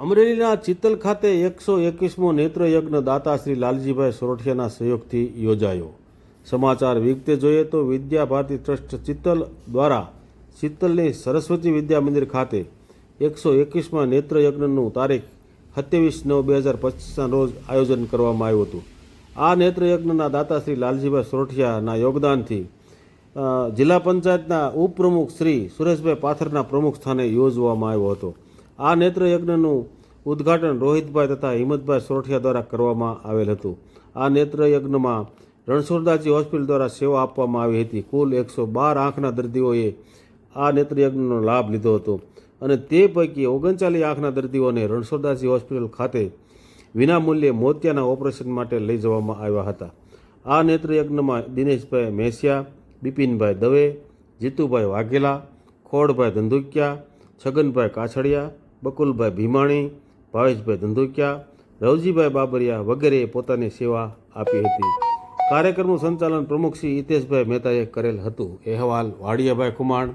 અમરેલીના ચિત્તલ ખાતે એકસો એકવીસમો નેત્રયજ્ઞ દાતા શ્રી લાલજીભાઈ સોરઠિયાના સહયોગથી યોજાયો. સમાચાર વિગતે જોઈએ તો વિદ્યા ભારતી ટ્રસ્ટ ચિત્તલ દ્વારા ચિત્તલની સરસ્વતી વિદ્યા મંદિર ખાતે એકસો એકવીસમાં નેત્રયજ્ઞનું તારીખ સત્યાવીસ નવ બે હજાર પચીસના રોજ આયોજન કરવામાં આવ્યું હતું. આ નેત્રયજ્ઞના દાતા શ્રી લાલજીભાઈ સોરઠિયાના યોગદાનથી જિલ્લા પંચાયતના ઉપપ્રમુખ શ્રી સુરેશભાઈ પાથરના પ્રમુખ સ્થાને યોજવામાં આવ્યો હતો. આ નેત્રયજ્ઞનું ઉદ્ઘાટન રોહિતભાઈ તથા હિંમતભાઈ સોરઠિયા દ્વારા કરવામાં આવેલ હતું. આ નેત્રયજ્ઞમાં રણછોડદાસજી હોસ્પિટલ દ્વારા સેવા આપવામાં આવી હતી. કુલ એકસો બાર આંખના દર્દીઓએ આ નેત્રયજ્ઞનો લાભ લીધો હતો અને તે પૈકી ઓગણચાલીસ આંખના દર્દીઓને રણછોડદાસજી હોસ્પિટલ ખાતે વિનામૂલ્યે મોતિયાના ઓપરેશન માટે લઈ જવામાં આવ્યા હતા. આ નેત્રયજ્ઞમાં દિનેશભાઈ મેસિયા, બિપિનભાઈ દવે, જીતુભાઈ વાઘેલા, ખોડભાઈ ધંધુકિયા, છગનભાઈ કાછડિયા બકુલભાઈ ભીમાણી, ભાવેશભાઈ ધંધુકિયા, રવજીભાઈ બાબરિયા વગેરેએ પોતાની સેવા આપી હતી. કાર્યક્રમનું સંચાલન પ્રમુખ શ્રી હિતેશભાઈ મહેતાએ કરેલ હતું. અહેવાલ, Vadiyabhai Kuman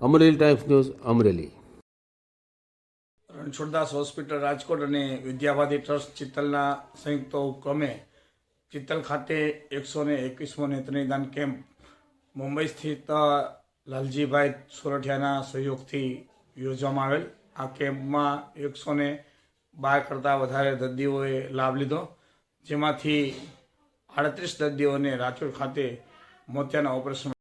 Amreli times news, Amreli. Ranchhoddas hospital, Rajkot અને વિદ્યાવાદી ટ્રસ્ટ ચિત્તલના સંયુક્ત ઉપક્રમે ચિત્તલ ખાતે એકસો ને એકવીસમો નેત્રનિદાન કેમ્પ. મુંબઈ સ્થિત લાલજીભાઈ સોરઠિયાના સહયોગથી યોજવામાં આવેલ. આ કેમ્પમાં એકસો ને બાર કરતાં વધારે દર્દીઓએ લાભ લીધો. જેમાંથી આડત્રીસ દર્દીઓને રાજકોટ ખાતે મોતિયાના ઓપરેશન